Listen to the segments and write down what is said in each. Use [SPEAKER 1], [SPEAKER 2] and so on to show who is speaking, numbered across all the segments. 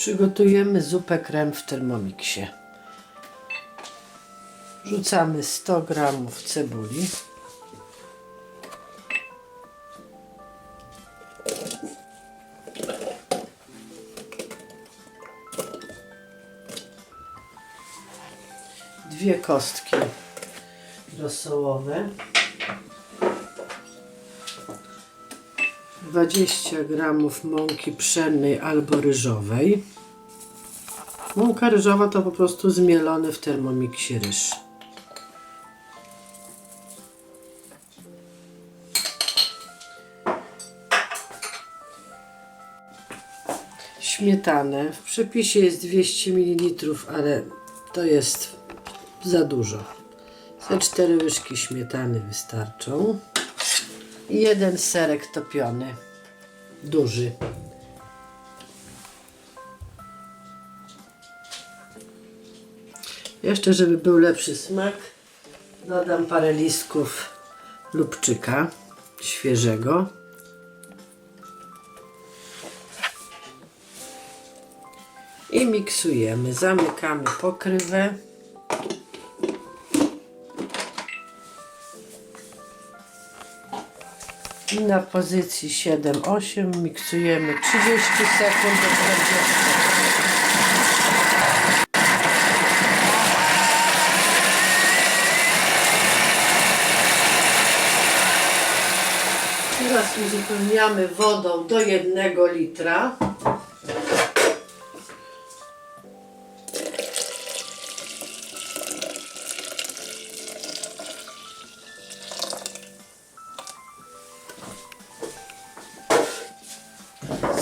[SPEAKER 1] Przygotujemy zupę krem w termomiksie. Rzucamy 100 gramów cebuli. Dwie kostki rosołowe. 20 gramów mąki pszennej albo ryżowej. Mąka ryżowa to po prostu zmielony w termomiksie ryż. Śmietanę. W przepisie jest 200 ml, ale to jest za dużo. Ze 4 łyżki śmietany wystarczą. I jeden serek topiony. Duży. Jeszcze, żeby był lepszy smak, dodam parę listków lubczyka świeżego. I miksujemy. Zamykamy pokrywę. I na pozycji 7-8 miksujemy 30 sekund do 40. Teraz uzupełniamy wodą do 1 litra.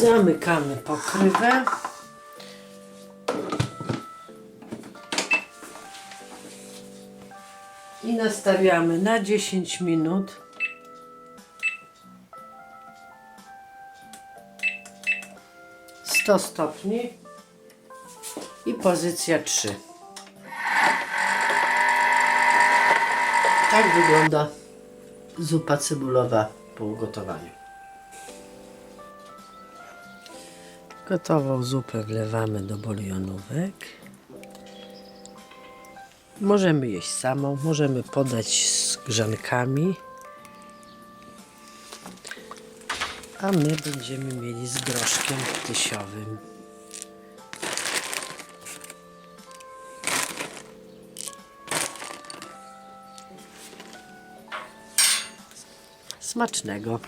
[SPEAKER 1] Zamykamy pokrywę. I nastawiamy na 10 minut. Sto stopni i pozycja 3. Tak wygląda zupa cebulowa po ugotowaniu. Gotową zupę wlewamy do bulionówek. Możemy jeść samą, możemy podać z grzankami. A my będziemy mieli z groszkiem tysiowym. Smacznego.